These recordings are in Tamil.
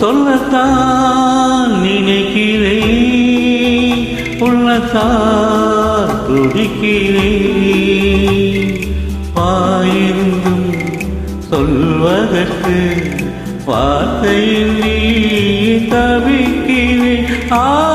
சொல்லத்தான் நினைக்கிறேன். உள்ளத்தால் துடிக்கிறேன். பாயிருந்தும் சொல்வதற்கு வார்த்தையில் நீ தவிக்கிறேன். ஆ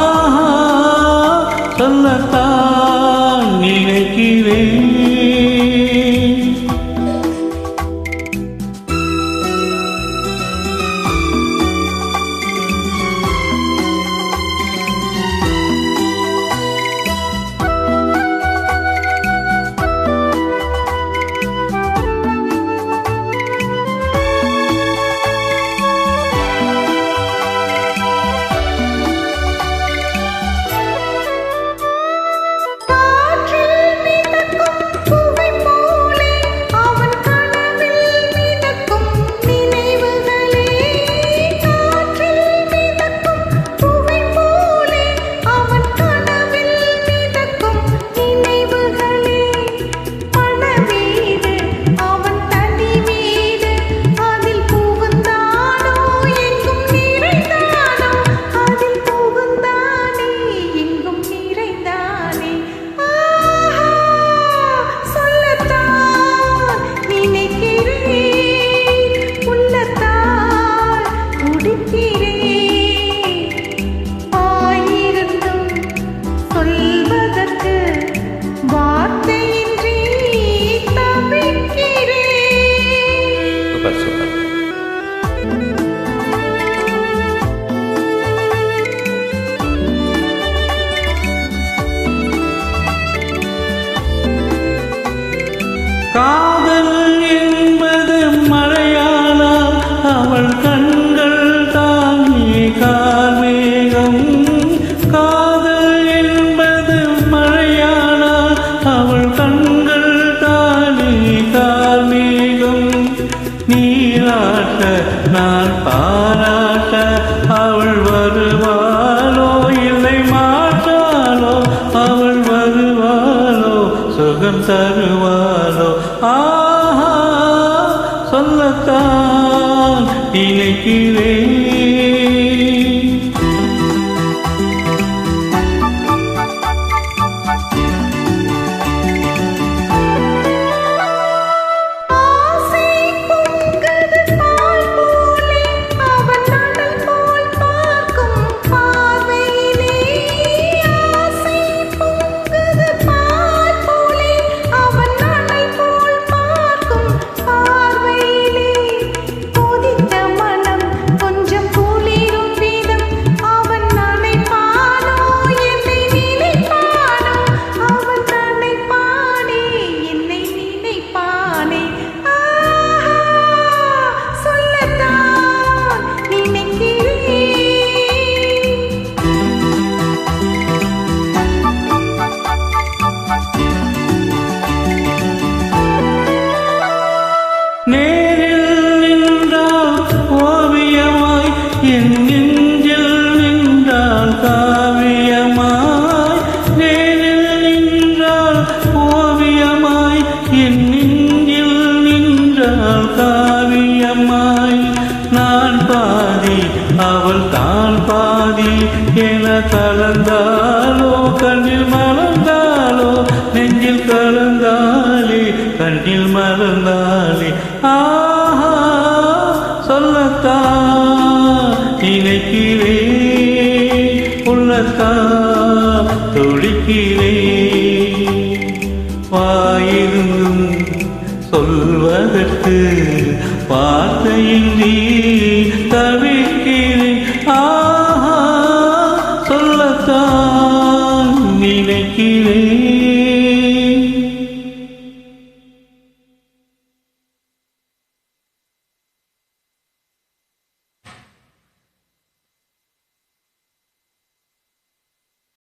பாராட்ட நான் பாராட்ட அவள் வருவாளோ இல்லை மாட்டாளோ அவள் வருவாளோ சுகம் தருவாளோ. ஆஹா சொல்லத்தான் இணைக்கிறேன். உள்ளத்தா நினைக்கிறே உள்ளத்தா துடிக்கிறே வாயிருந்தும் சொல்வதற்கு வார்த்தையின்றி தவிக்கிறேன் ஆஹா சொல்லத்தான் நினைக்கிறேன்